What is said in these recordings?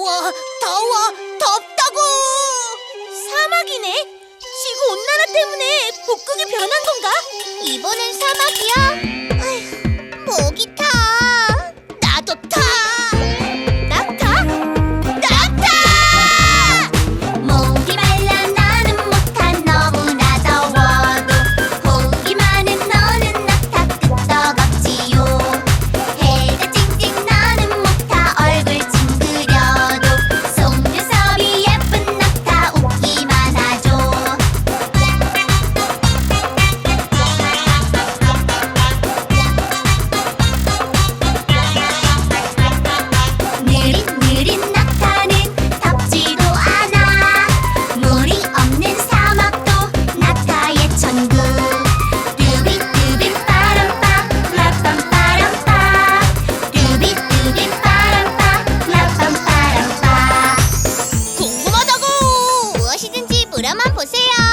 더워, 더워, 덥다고! 사막이네. 지구 온난화 때문에 북극이 변한 건가? 이번엔 사막이야? 아휴, 목이 무엇이든지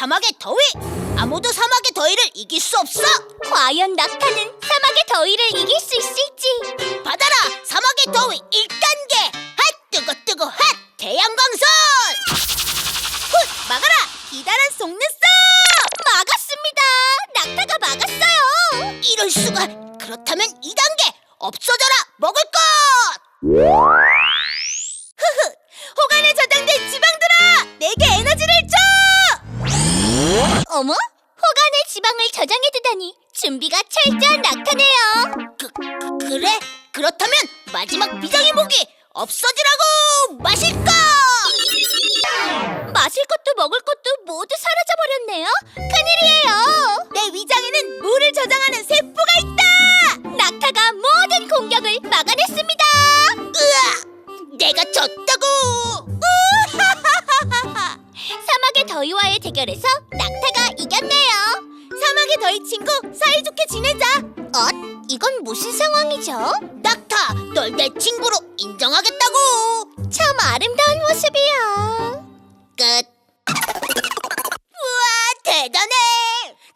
사막의 더위! 아무도 사막의 더위를 이길 수 없어! 과연 낙타는 사막의 더위를 이길 수 있을지? 받아라! 사막의 더위 1단계! 핫! 뜨거 뜨거 핫! 태양광선! 훗! 막아라! 기다란 속눈썹! 막았습니다. 낙타가 막았어요. 이럴 수가! 그렇다면 2단계! 없어져라! 먹을 것! 준비가 철저한 낙타네요. 그, 그, 그래? 그렇다면 마지막 비장의 무기 없어지라고! 마실 것! 마실 것도 먹을 것도 모두 사라져버렸네요. 큰일이에요. 내 위장에는 물을 저장하는 세포가 있다! 낙타가 모든 공격을 막아냈습니다. 으아! 내가 졌다고! 사막의 더위와의 대결에서 낙타가 이겼네요. 사막의 더위 친구 사이좋게 지내자! 어? 이건 무슨 상황이죠? 낙타, 널 내 친구로 인정하겠다고! 참 아름다운 모습이야. 끝! 우와, 대단해!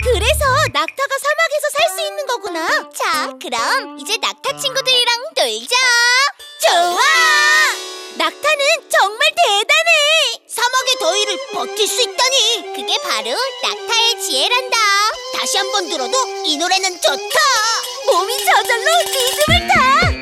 그래서 낙타가 사막에서 살 수 있는 거구나. 자, 그럼 이제 낙타 친구들이랑 놀자. 좋아! 낙타는 정말 대단해. 사막의 더위를 버틸 수 있다니! 그게 바로 낙타의 지혜란다. 다시 한 번 들어도 이 노래는 좋다! 몸이 저절로 리듬을 타.